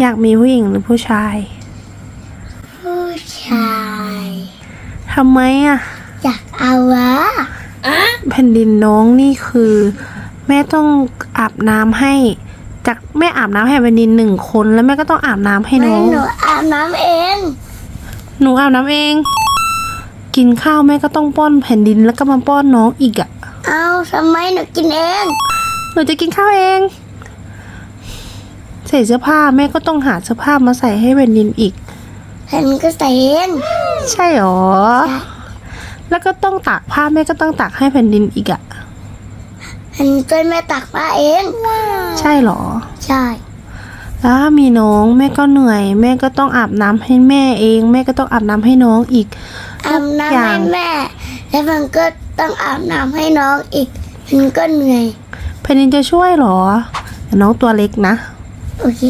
อยากมีผู้หญิงหรือผู้ชาย ผู้ชายทำไมอะอยากเอาวะแผ่นดินน้องนี่คือ แม่ต้องอาบน้ำให้ จากแม่อาบน้ำให้แผ่นดินหนึ่งคน แล้วแม่ก็ต้องอาบน้ำให้ไม่น้อง หนูอาบน้ำเอง หนูอาบน้ำเอง กินข้าวแม่ก็ต้องป้อนแผ่นดินแล้วก็มาป้อนน้องอีกอะเอาทำไมหนูกินเอง หนูจะกินข้าวเอง ใส่เสื้อผ้าแม่ก็ต้องหาเสื้อผ้ามาใส่ให้แผ่นดินอีกแผ่นก็ใส่เองใช่หรอ แล้วก็ต้องตากผ้าแม่ก็ต้องตากให้แผ่นดินอีกอะแผ่นช่วยแม่ตักผ้าเองใช่หรอ ใช่แล้วถ้ามีน้องแม่ก็เหนื่อย แม่ก็ต้องอาบน้ำให้แม่เอง แม่ก็ต้องอาบน้ำให้น้องอีกอาบน้ำอย่าให้งแม่ แล้วมันก็ต้องอาบน้ำให้น้องอีกมันก็เหนื่อยแผ่นดินจะช่วยหรอแต่น้องตัวเล็กนะ โอเค